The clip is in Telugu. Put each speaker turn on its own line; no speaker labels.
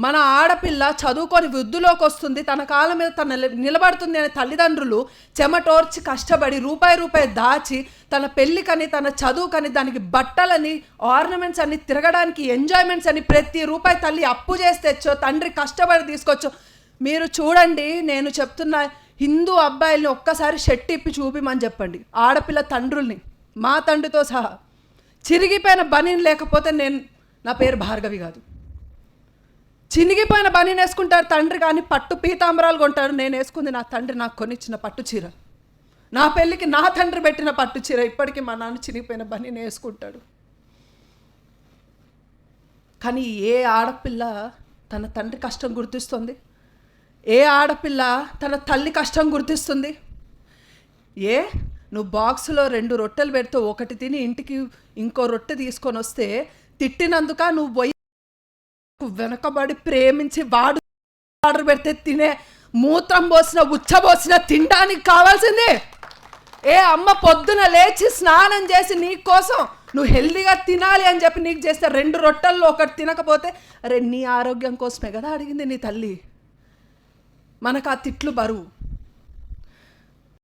మన ఆడపిల్ల చదువుకొని వృద్ధిలోకి వస్తుంది తన కాళ్ళ మీద తన నిల- నిలబడుతుంది అనే తల్లిదండ్రులు చెమటోర్చి కష్టపడి రూపాయి రూపాయి దాచి తన పెళ్ళికని తన చదువుకని దానికి బట్టలని ఆర్నమెంట్స్ అని తిరగడానికి ఎంజాయ్మెంట్స్ అని ప్రతి రూపాయి తల్లి అప్పు చేసి తెచ్చో తండ్రి కష్టపడి తీసుకొచ్చో మీరు చూడండి నేను చెప్తున్న హిందూ అబ్బాయిల్ని ఒక్కసారి షెట్టి ఇప్పి చూపిమని చెప్పండి. ఆడపిల్ల తండ్రుల్ని మా తండ్రితో సహా. చిరిగిపోయిన బనీన్ లేకపోతే నేను నా పేరు భార్గవి కాదు. చినిగిపోయిన బనీన్ వేసుకుంటారు తండ్రి కానీ పట్టు పీతాంబరాలు కొంటాడు నేను వేసుకుంది నా తండ్రి నాకు కొనిచ్చిన పట్టు చీర. నా పెళ్ళికి నా తండ్రి పెట్టిన పట్టు చీర ఇప్పటికీ మా నాన్న చినిగిపోయిన బనీన్ వేసుకుంటాడు. కానీ ఏ ఆడపిల్ల తన తండ్రి కష్టం గుర్తిస్తుంది? ఏ ఆడపిల్ల తన తల్లి కష్టం గుర్తిస్తుంది? ఏ? నువ్వు బాక్స్లో రెండు రొట్టెలు పెడితే ఒకటి తిని ఇంటికి ఇంకో రొట్టె తీసుకొని వస్తే తిట్టినందుక నువ్వు పోయి వెనకబడి ప్రేమించి వాడు ఆర్డర్ పెడితే తినే మూత్రం పోసిన ఉచ్చబోసిన తినడానికి కావాల్సిందే. ఏ అమ్మ పొద్దున లేచి స్నానం చేసి నీ కోసం నువ్వు హెల్దీగా తినాలి అని చెప్పి నీకు చేస్తే రెండు రొట్టెల్లో ఒకటి తినకపోతే అరే నీ ఆరోగ్యం కోసమే కదా అడిగింది నీ తల్లి. మనకు ఆ తిట్లు బరువు.